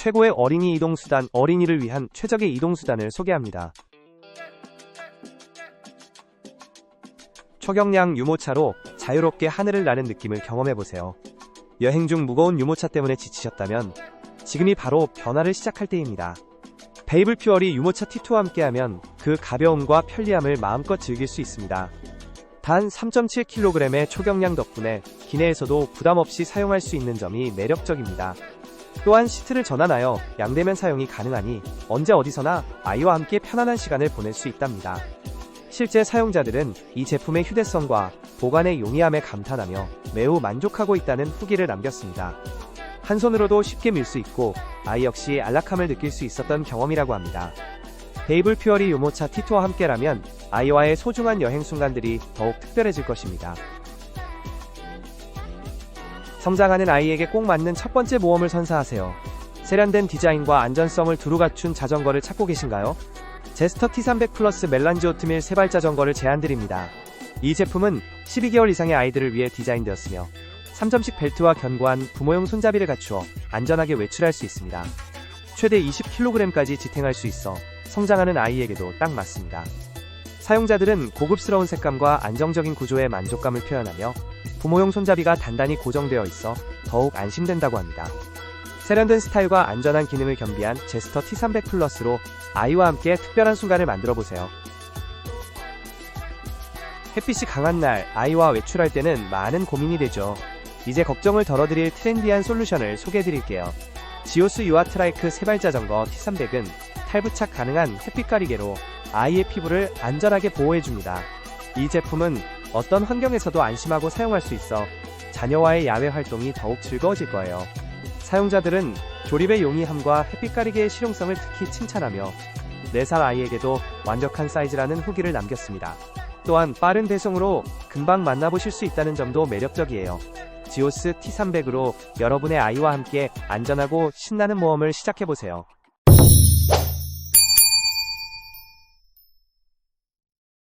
최고의 어린이 이동수단, 어린이를 위한 최적의 이동수단을 소개합니다. 초경량 유모차로 자유롭게 하늘을 나는 느낌을 경험해보세요. 여행 중 무거운 유모차 때문에 지치셨다면 지금이 바로 변화를 시작할 때입니다. 베이블 퓨어리 유모차 T2와 함께하면 그 가벼움과 편리함을 마음껏 즐길 수 있습니다. 단 3.7kg의 초경량 덕분에 기내에서도 부담 없이 사용할 수 있는 점이 매력적입니다. 또한 시트를 전환하여 양대면 사용이 가능하니 언제 어디서나 아이와 함께 편안한 시간을 보낼 수 있답니다. 실제 사용자들은 이 제품의 휴대성과 보관의 용이함에 감탄하며 매우 만족하고 있다는 후기를 남겼습니다. 한 손으로도 쉽게 밀 수 있고 아이 역시 안락함을 느낄 수 있었던 경험이라고 합니다. 베이블 퓨어리 유모차 T2와 함께라면 아이와의 소중한 여행 순간들이 더욱 특별해질 것입니다. 성장하는 아이에게 꼭 맞는 첫 번째 모험을 선사하세요. 세련된 디자인과 안전성을 두루 갖춘 자전거를 찾고 계신가요? 제스터 T300 플러스 멜란지 오트밀 세발 자전거를 제안드립니다. 이 제품은 12개월 이상의 아이들을 위해 디자인되었으며 3점식 벨트와 견고한 부모용 손잡이를 갖추어 안전하게 외출할 수 있습니다. 최대 20kg까지 지탱할 수 있어 성장하는 아이에게도 딱 맞습니다. 사용자들은 고급스러운 색감과 안정적인 구조의 만족감을 표현하며 부모용 손잡이가 단단히 고정되어 있어 더욱 안심된다고 합니다. 세련된 스타일과 안전한 기능을 겸비한 제스터 T300 플러스로 아이와 함께 특별한 순간을 만들어 보세요. 햇빛이 강한 날 아이와 외출할 때는 많은 고민이 되죠. 이제 걱정을 덜어드릴 트렌디한 솔루션을 소개해 드릴게요. 지오스 유아 트라이크 세발 자전거 T300은 탈부착 가능한 햇빛 가리개로 아이의 피부를 안전하게 보호해줍니다. 이 제품은 어떤 환경에서도 안심하고 사용할 수 있어 자녀와의 야외 활동이 더욱 즐거워질 거예요. 사용자들은 조립의 용이함과 햇빛 가리개의 실용성을 특히 칭찬하며 4살 아이에게도 완벽한 사이즈라는 후기를 남겼습니다. 또한 빠른 배송으로 금방 만나보실 수 있다는 점도 매력적이에요. 지오스 T300으로 여러분의 아이와 함께 안전하고 신나는 모험을 시작해보세요.